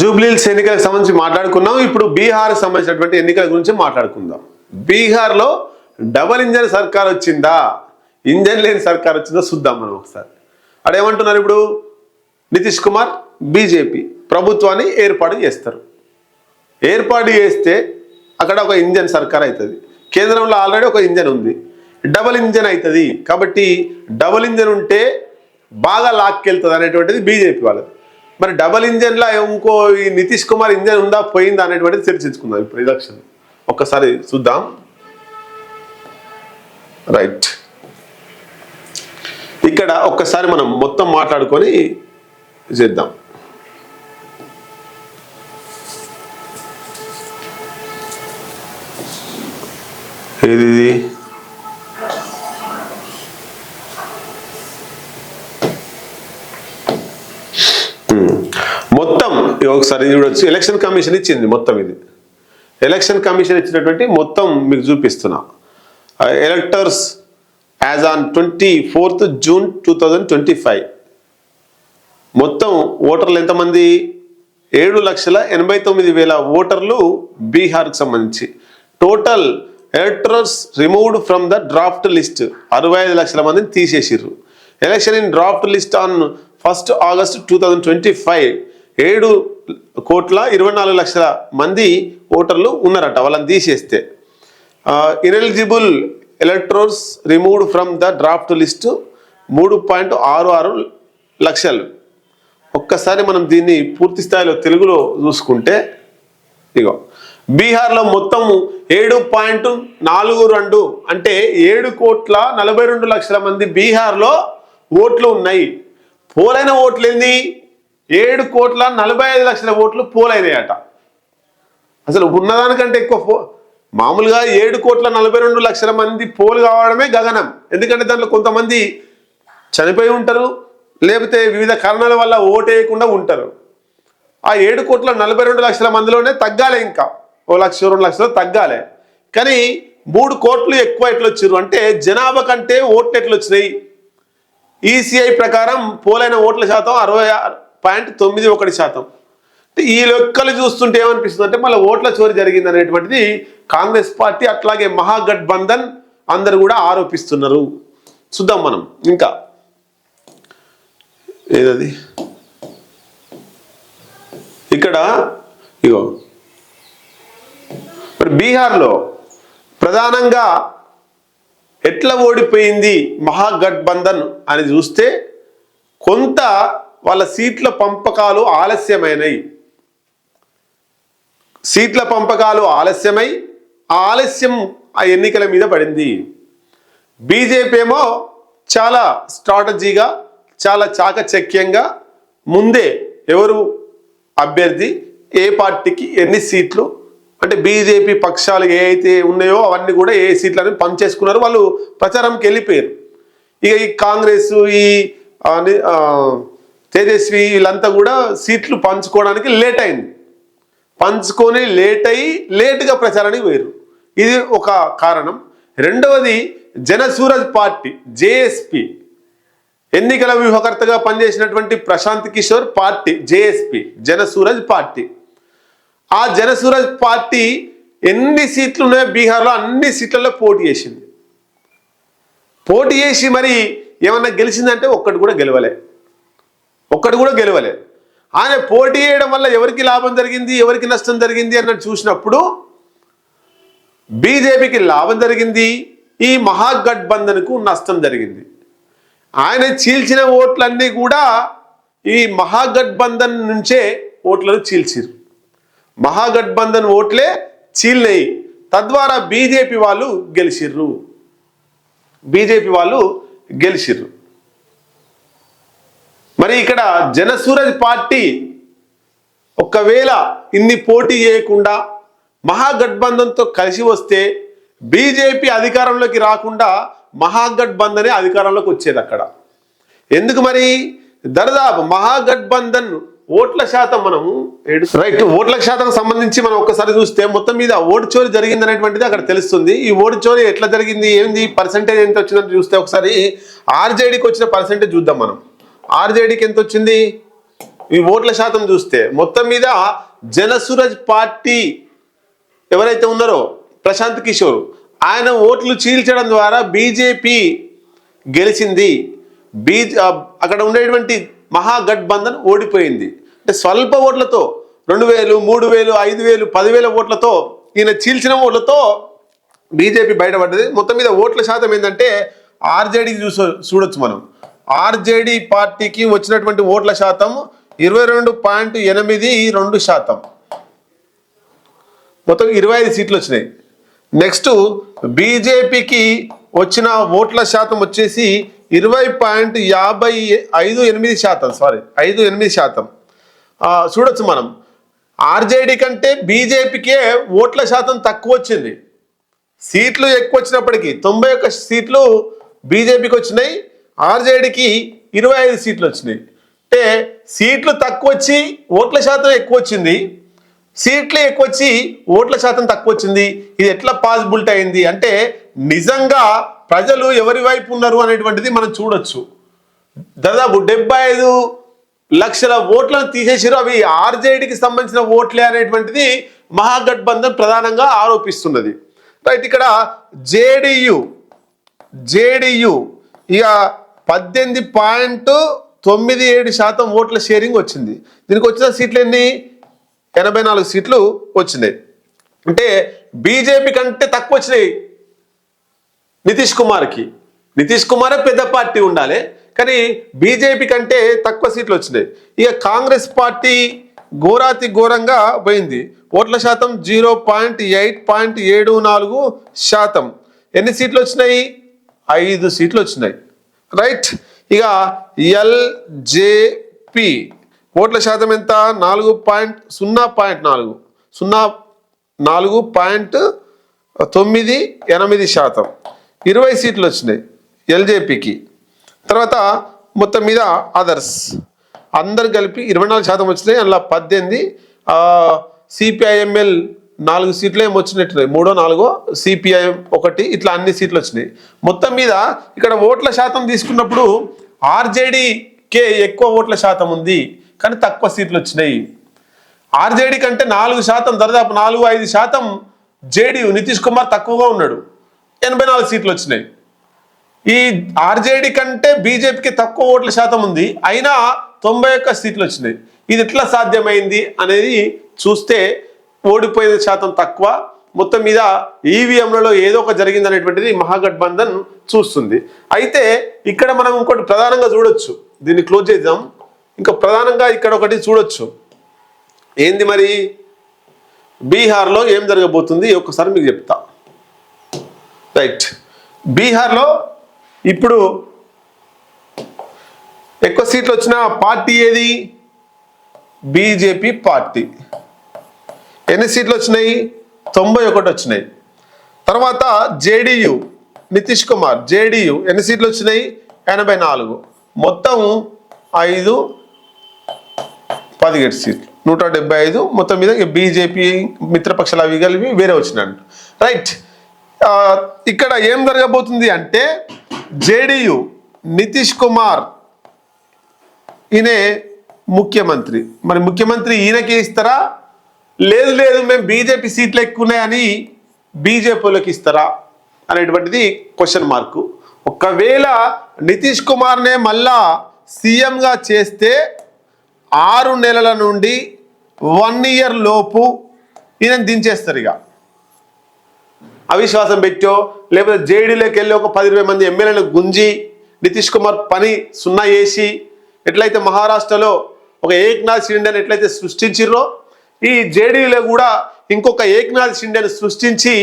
జూబ్లీల్స్ ఎన్నికలకు సంబంధించి మాట్లాడుకున్నాం. ఇప్పుడు బీహార్ సంబంధించినటువంటి ఎన్నికల గురించి మాట్లాడుకుందాం. బీహార్లో డబల్ ఇంజన్ సర్కార్ వచ్చిందా? ఇంజన్ లేని సర్కార్ వచ్చిందా? చూద్దాం మనం ఒకసారి. అడేమంటున్నారు ఇప్పుడు? నితీష్ కుమార్ బీజేపీ ప్రభుత్వాన్ని ఏర్పాటు చేస్తారు. ఏర్పాటు చేస్తే అక్కడ ఒక ఇంజన్ సర్కార్ అవుతుంది. కేంద్రంలో ఆల్రెడీ ఒక ఇంజన్ ఉంది. డబల్ ఇంజన్ అవుతుంది. కాబట్టి డబల్ ఇంజన్ ఉంటే బాగా లాక్కెళ్తుంది అనేటువంటిది బీజేపీ వాళ్ళది. మరి డబల్ ఇంజన్లో ఇంకో ఈ నితీష్ కుమార్ ఇంజన్ ఉందా పోయిందా అనేటువంటిది చర్చించుకుందాం ఇప్పుడు ఎలక్షన్ ఒక్కసారి చూద్దాం. రైట్ ఇక్కడ ఒక్కసారి మనం మొత్తం మాట్లాడుకొని చేద్దాం. ఏది ఇది? ఉమ్. ఒకసారి చూడొచ్చు. ఎలక్షన్ కమిషన్ ఇచ్చింది మొత్తం ఇది. ఎలక్షన్ కమిషన్ ఇచ్చినటువంటి మొత్తం మీకు చూపిస్తున్నా. Electors as on twenty fourth June two thousand twenty five మొత్తం ఓటర్లు ఎంతమంది? ఏడు లక్షల ఎనభై తొమ్మిది వేల ఓటర్లు బీహార్కి సంబంధించి. Total electors removed from the draft list అరవై ఐదు లక్షల మందిని తీసేసిర్రు. Election in draft list on first August two thousand twenty five ఏడు కోట్ల ఇరవై నాలుగు లక్షల మంది ఓటర్లు ఉన్నారట వాళ్ళని తీసేస్తే. Ineligible electors removed from the draft list మూడు పాయింట్ ఆరు ఆరు లక్షలు. ఒక్కసారి మనం దీన్ని పూర్తి స్థాయిలో తెలుగులో చూసుకుంటే ఇగో బీహార్లో మొత్తం ఏడు పాయింట్ నాలుగు రెండు అంటే ఏడు కోట్ల నలభై రెండు లక్షల మంది బీహార్లో ఓట్లు ఉన్నాయి. పోలైన ఓట్లు ఏంది ఏడు కోట్ల నలభై ఐదు లక్షల ఓట్లు పోలైనాయట. అసలు ఉన్నదానికంటే ఎక్కువ పో మామూలుగా ఏడు కోట్ల నలభై రెండు లక్షల మంది పోలు కావడమే గగనం. ఎందుకంటే దాంట్లో కొంతమంది చనిపోయి ఉంటారు లేకపోతే వివిధ కారణాల వల్ల ఓటేయకుండా ఉంటారు. ఆ ఏడు కోట్ల నలభై రెండు లక్షల మందిలోనే తగ్గాలి ఇంకా. ఓ లక్ష రెండు లక్షలు తగ్గాలి. కానీ మూడు కోట్లు ఎక్కువ ఎట్లా వచ్చారు అంటే జనాభా కంటే ఓట్లు ఎట్లా వచ్చినాయి ఈసీఐ ప్రకారం పోలైన ఓట్ల శాతం అరవై ఆరు పాయింట్ తొమ్మిది ఒకటి శాతం. అంటే ఈ లెక్కలు చూస్తుంటే ఏమనిపిస్తుంది అంటే మళ్ళీ ఓట్ల చోరీ జరిగింది అనేటువంటిది కాంగ్రెస్ పార్టీ అట్లాగే మహాగఠబంధన్ అందరు కూడా ఆరోపిస్తున్నారు. చూద్దాం మనం. ఇంకా. ఏదది? ఇక్కడ ఇగో. మరి బీహార్లో ప్రధానంగా ఎట్లా ఓడిపోయింది మహాగఠబంధన్ అని చూస్తే కొంత వాళ్ళ సీట్ల పంపకాలు ఆలస్యమైనవి సీట్ల పంపకాలు ఆలస్యమై ఆ ఆలస్యం ఆ ఎన్నికల మీద పడింది. బీజేపీ ఏమో చాలా స్ట్రాటజీగా చాలా చాకచక్యంగా ముందే ఎవరు అభ్యర్థి ఏ పార్టీకి ఎన్ని సీట్లు అంటే బీజేపీ పక్షాలు ఏ అయితే ఉన్నాయో అవన్నీ కూడా ఏ సీట్లని పంచేసుకున్నారు వాళ్ళు ప్రచారంకి వెళ్ళిపోయారు ఇక ఈ కాంగ్రెస్ ఈ తేజస్వి వీళ్ళంతా కూడా సీట్లు పంచుకోవడానికి లేట్ అయింది. పంచుకొని లేట్ అయ్యి లేటుగా ప్రచారానికి పోయారు ఇది ఒక కారణం. రెండవది జనసూరజ్ పార్టీ జేఎస్పి ఎన్నికల వ్యూహకర్తగా పనిచేసినటువంటి Prashant Kishor party JSP Jan Suraaj party. ఆ జనసూరజ్ పార్టీ ఎన్ని సీట్లు ఉన్నాయో బీహార్లో అన్ని సీట్లలో పోటీ చేసింది. పోటీ చేసి మరి ఏమన్నా గెలిచిందంటే ఒక్కటి కూడా గెలవలే. ఒక్కటి కూడా గెలవలే. ఆయన పోటీ చేయడం వల్ల ఎవరికి లాభం జరిగింది ఎవరికి నష్టం జరిగింది అన్నట్టు చూసినప్పుడు బీజేపీకి లాభం జరిగింది ఈ మహాగఠబంధన్కు నష్టం జరిగింది. ఆయన చీల్చిన ఓట్లన్నీ కూడా ఈ మహాగఠబంధన్ నుంచే ఓట్లను చీల్చిరు మహాగఠబంధన్ ఓట్లే చీలినాయి. తద్వారా బీజేపీ వాళ్ళు గెలిచిర్రు. బీజేపీ వాళ్ళు గెలిచిర్రు. మరి ఇక్కడ జనసూరజ్ పార్టీ ఒకవేళ ఇన్ని పోటీ చేయకుండా మహాగఠబంధన్తో కలిసి వస్తే బీజేపీ అధికారంలోకి రాకుండా మహాగఠబంధనే అధికారంలోకి వచ్చేది అక్కడ. ఎందుకు మరి? దరిదాపు మహాగఠబంధన్ ఓట్ల శాతం మనము రైట్ ఓట్ల శాతం సంబంధించి మనం ఒక్కసారి చూస్తే మొత్తం మీద ఓటు చోరీ జరిగింది అనేటువంటిది అక్కడ తెలుస్తుంది. ఈ ఓటు చోరీ ఎట్లా జరిగింది? ఏంది? పర్సంటేజ్ ఎంత వచ్చిందని చూస్తే ఒకసారి ఆర్జేడీకి వచ్చిన పర్సంటేజ్ చూద్దాం మనం. ఆర్జేడీకి ఎంత వచ్చింది? ఈ ఓట్ల శాతం చూస్తే మొత్తం మీద జనసురజ్ పార్టీ ఎవరైతే ఉన్నారో ప్రశాంత్ కిషోర్ ఆయన ఓట్లు చీల్చడం ద్వారా బీజేపీ గెలిచింది. బీ అక్కడ ఉండేటువంటి మహాగఠబంధన్ ఓడిపోయింది. అంటే స్వల్ప ఓట్లతో రెండు వేలు మూడు వేలు ఐదు వేలు పదివేల ఓట్లతో ఈయన చీల్చిన ఓట్లతో బీజేపీ బయటపడ్డది. మొత్తం మీద ఓట్ల శాతం ఏంటంటే ఆర్జేడీకి చూసో చూడొచ్చు మనం. ఆర్జేడీ పార్టీకి వచ్చినటువంటి ఓట్ల శాతం ఇరవై రెండు పాయింట్ ఎనిమిది రెండు శాతం. మొత్తం ఇరవై ఐదు సీట్లు వచ్చినాయి. నెక్స్ట్ బీజేపీకి వచ్చిన ఓట్ల శాతం వచ్చేసి ఇరవై పాయింట్ యాభై ఐదు ఎనిమిది శాతం. సారీ ఐదు ఎనిమిది శాతం. చూడొచ్చు మనం. ఆర్జేడీ కంటే బీజేపీకే ఓట్ల శాతం తక్కువ వచ్చింది. సీట్లు ఎక్కువ వచ్చినప్పటికీ తొంభై ఒక్క సీట్లు బీజేపీకి వచ్చినాయి. ఆర్జేడీకి ఇరవై ఐదు సీట్లు వచ్చినాయి. అంటే సీట్లు తక్కువ వచ్చి ఓట్ల శాతం ఎక్కువ వచ్చింది. సీట్లు ఎక్కువ వచ్చి ఓట్ల శాతం తక్కువ వచ్చింది. ఇది ఎట్లా పాసిబిలిటీ అయింది? అంటే నిజంగా ప్రజలు ఎవరి వైపు ఉన్నారు అనేటువంటిది మనం చూడొచ్చు. దాదాపు డెబ్బై ఐదు లక్షల ఓట్లను తీసేసారు అవి ఆర్జేడీకి సంబంధించిన ఓట్లే అనేటువంటిది మహాగఠబంధన్ ప్రధానంగా ఆరోపిస్తున్నది. రైట్ ఇక్కడ జేడియు జేడియు ఇక పద్దెనిమిది పాయింట్ తొమ్మిది ఏడు శాతం ఓట్ల షేరింగ్ వచ్చింది. దీనికి వచ్చిన సీట్లు ఎన్ని? ఎనభై నాలుగు సీట్లు వచ్చినాయి. అంటే బీజేపీ కంటే తక్కువ వచ్చినాయి నితీష్ కుమార్కి. నితీష్ కుమారే పెద్ద పార్టీ ఉండాలి కానీ బీజేపీ కంటే తక్కువ సీట్లు వచ్చినాయి. ఇక కాంగ్రెస్ పార్టీ ఘోరాతి ఘోరంగా పోయింది. ఓట్ల శాతం జీరో పాయింట్ ఎయిట్ పాయింట్ ఏడు నాలుగు శాతం. ఎన్ని సీట్లు వచ్చినాయి? ఐదు సీట్లు వచ్చినాయి. రైట్. ఇక ఎల్జేపి ఓట్ల శాతం ఎంత? నాలుగు పాయింట్ సున్నా పాయింట్ నాలుగు. సున్నా నాలుగు పాయింట్ తొమ్మిది ఎనిమిది శాతం. ఇరవై సీట్లు వచ్చినాయి ఎల్జేపీకి తర్వాత మొత్తం మీద అదర్స్. అందరు కలిపి ఇరవై నాలుగు శాతం వచ్చినాయి. అందులో పద్దెనిమిది సిపిఐఎంఎల్ నాలుగు సీట్లు ఏమి వచ్చినట్టున్నాయి. మూడో నాలుగో సిపిఐ ఒకటి ఇట్లా అన్ని సీట్లు వచ్చినాయి. మొత్తం మీద ఇక్కడ ఓట్ల శాతం తీసుకున్నప్పుడు ఆర్జేడీకే ఎక్కువ ఓట్ల శాతం ఉంది కానీ తక్కువ సీట్లు వచ్చినాయి. ఆర్జేడీ కంటే నాలుగు శాతం దాదాపు నాలుగు ఐదు శాతం జేడీ నితీష్ కుమార్ తక్కువగా ఉన్నాడు. ఎనభై నాలుగు సీట్లు వచ్చినాయి. ఈ ఆర్జేడీ కంటే బీజేపీకి తక్కువ ఓట్ల శాతం ఉంది అయినా తొంభై ఒక్క సీట్లు వచ్చినాయి. ఇది ఎట్లా సాధ్యమైంది అనేది చూస్తే ఓడిపోయిన శాతం తక్కువ. మొత్తం మీద ఈవీఎంలలో ఏదో ఒక జరిగింది అనేటువంటిది మహాగఠబంధన్ చూస్తుంది. అయితే ఇక్కడ మనం ఇంకోటి ప్రధానంగా చూడొచ్చు. దీన్ని క్లోజ్ చేద్దాం. ఇంకా ప్రధానంగా ఇక్కడ ఒకటి చూడొచ్చు. ఏంది మరి? బీహార్లో ఏం జరగబోతుంది? ఒక్కసారి మీకు చెప్తా. రైట్. బీహార్లో ఇప్పుడు ఎక్కువ సీట్లు వచ్చిన పార్టీ ఏది? BJP party. ఎన్ని సీట్లు వచ్చినాయి? తొంభై ఒకటి వచ్చినాయి. తర్వాత జేడియు నితీష్ కుమార్ జేడియు ఎన్ని సీట్లు వచ్చినాయి? ఎనభై నాలుగు. మొత్తం ఐదు పదిహేడు సీట్లు. నూట డెబ్బై ఐదు మొత్తం మీద బీజేపీ మిత్రపక్షాలు అవి కలిపి వేరే వచ్చినట్టు రైట్. ఇక్కడ ఏం జరగబోతుంది అంటే జేడియు నితీష్ కుమార్ ఈయనే ముఖ్యమంత్రి. మరి ముఖ్యమంత్రి ఈయనకి ఇస్తారా? లేదు లేదు మేము బీజేపీ సీట్లు ఎక్కువ ఉన్నాయని బీజేపీలోకి ఇస్తారా అనేటువంటిది క్వశ్చన్ మార్కు ఒకవేళ నితీష్ కుమార్నే మళ్ళా సీఎంగా చేస్తే ఆరు నెలల నుండి వన్ ఇయర్ లోపు ఈయన దించేస్తారు ఇక. అవిశ్వాసం పెట్టో లేకపోతే జేడీలోకి వెళ్ళి ఒక పది ఇరవై మంది ఎమ్మెల్యేలను గుంజి నితీష్ కుమార్ పని సున్నా చేసి ఎట్లయితే మహారాష్ట్రలో ఒక ఏక్నాథ్ షిండేని ఎట్లయితే సృష్టించిర్రో ఈ జేడీలో కూడా ఇంకొక ఏక్నాథ్ షిండేని సృష్టించి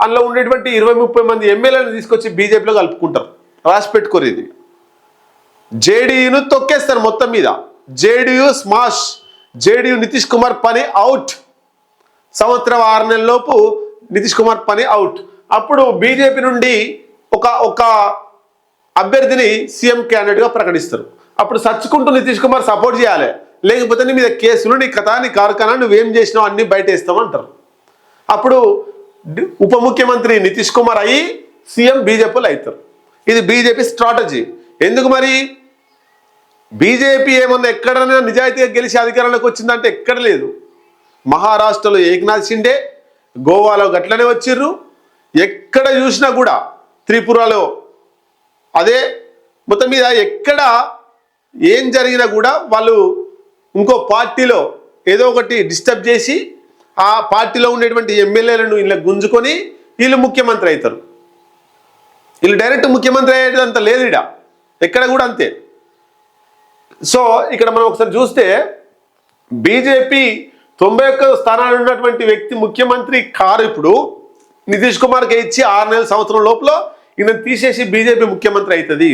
అందులో ఉండేటువంటి ఇరవై ముప్పై మంది ఎమ్మెల్యేలను తీసుకొచ్చి బీజేపీలో కలుపుకుంటారు. రాసి పెట్టుకోరు ఇది. జేడీయూను తొక్కేస్తారు మొత్తం మీద. JDU smash. JDU Nitish Kumar పని అవుట్. సంవత్సరం ఆరు నెలలోపు నితీష్ కుమార్ పని అవుట్. అప్పుడు బీజేపీ నుండి ఒక ఒక అభ్యర్థిని సీఎం క్యాండిడేట్గా ప్రకటిస్తారు. అప్పుడు సచ్చుకుంటూ నితీష్ కుమార్ సపోర్ట్ చేయాలి. లేకపోతే నీ మీద కేసులు నీ కథ నీ కార్ఖానా నువ్వేం చేసినావు అన్ని బయట వేస్తామంటారు అప్పుడు ఉప ముఖ్యమంత్రి నితీష్ కుమార్ అయ్యి సీఎం బీజేపీలో అవుతారు. ఇది బీజేపీ స్ట్రాటజీ. ఎందుకు మరి? బీజేపీ ఏమన్నా ఎక్కడైనా నిజాయితీగా గెలిచి అధికారంలోకి వచ్చిందంటే ఎక్కడ లేదు. మహారాష్ట్రలో ఏకనాథ్ షిండే గోవాలో గట్లనే వచ్చిర్రు. ఎక్కడ చూసినా కూడా త్రిపురలో అదే మొత్తం మీద ఎక్కడ ఏం జరిగినా కూడా వాళ్ళు ఇంకో పార్టీలో ఏదో ఒకటి డిస్టర్బ్ చేసి ఆ పార్టీలో ఉండేటువంటి ఎమ్మెల్యేలను ఇలా గుంజుకొని వీళ్ళు ముఖ్యమంత్రి అవుతారు. వీళ్ళు డైరెక్ట్ ముఖ్యమంత్రి అయ్యేదంత లేదు ఇడ ఎక్కడ కూడా అంతే. సో ఇక్కడ మనం ఒకసారి చూస్తే బీజేపీ తొంభై ఒక్క స్థానాలు ఉన్నటువంటి వ్యక్తి ముఖ్యమంత్రి కారు ఇప్పుడు నితీష్ కుమార్కి ఇచ్చి ఆరు నెలల సంవత్సరం లోపల ఈయన తీసేసి బీజేపీ ముఖ్యమంత్రి అవుతుంది.